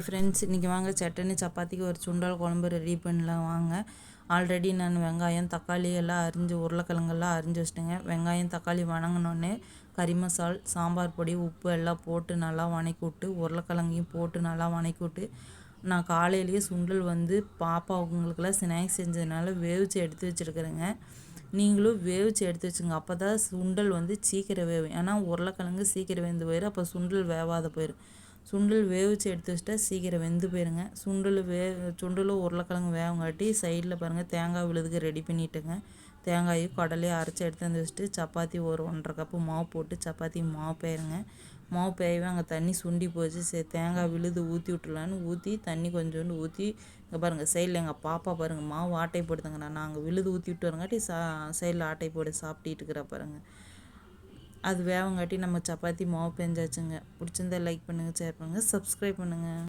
Friends இன்றைக்கி வாங்க சட்டனி சப்பாத்திக்கு ஒரு சுண்டல் குழம்பு ரெடி பண்ணலாம் வாங்க. ஆல்ரெடி நான் வெங்காயம் தக்காளி எல்லாம் அரிஞ்சு உருளைக்கிழங்கெல்லாம் அரிஞ்சு வச்சிட்டேங்க. வெங்காயம் தக்காளி வணங்கினோடனே கறி மசால் சாம்பார் பொடி உப்பு எல்லாம் போட்டு நல்லா வணக்கி விட்டு உருளைக்கிழங்கையும் போட்டு நல்லா வணக்கி விட்டு நான் காலையிலேயே சுண்டல் வந்து பாப்பா அவங்களுக்கெல்லாம் ஸ்நாக்ஸ் செஞ்சதுனால வேவிச்சு எடுத்து வச்சுருக்குறேங்க. நீங்களும் வேவிச்சு எடுத்து வச்சுங்க. அப்போ தான் சுண்டல் வந்து சீக்கிரம் வேவும். ஏன்னா உருளைக்கிழங்கு சீக்கிரம் வேந்து போயிடும் அப்போ சுண்டல் வேவாத போயிடும் சுண்டல் வேவிச்சு எடுத்து வச்சிட்டா சீக்கிரம் வெந்து போயிருங்க. சுண்டல் வே சுண்டலும் உருளைக்கிழங்கு வேகங்காட்டி சைடில் பாருங்கள் தேங்காய் விழுதுக்கு ரெடி பண்ணிட்டுங்க. தேங்காயும் கடலையும் அரைச்சி எடுத்து வந்து வச்சுட்டு சப்பாத்தி ஒரு ஒன்றரை கப்பு மாவு போட்டு சப்பாத்தி மாவு பேருங்க மாவு பேயவே அங்கே தண்ணி சுண்டி போச்சு. சரி தேங்காய் விழுது ஊற்றி விட்டுலான்னு ஊற்றி தண்ணி கொஞ்சோண்டு ஊற்றி இங்கே பாருங்கள் சைடில் எங்கள் பாப்பா பாருங்கள் மாவு ஆட்டை போடுதுங்க நான் அங்கே விழுது ஊற்றி விட்டு வரங்காட்டி சா சைடில் ஆட்டை போட்டு சாப்பிட்டுட்டு இருக்கிற பாருங்கள் அது வேகங்காட்டி நம்ம சப்பாத்தி மாவு பெஞ்சாச்சுங்க. பிடிச்சிருந்தா லைக் பண்ணுங்கள் ஷேர் பண்ணுங்கள் சப்ஸ்கிரைப் பண்ணுங்கள்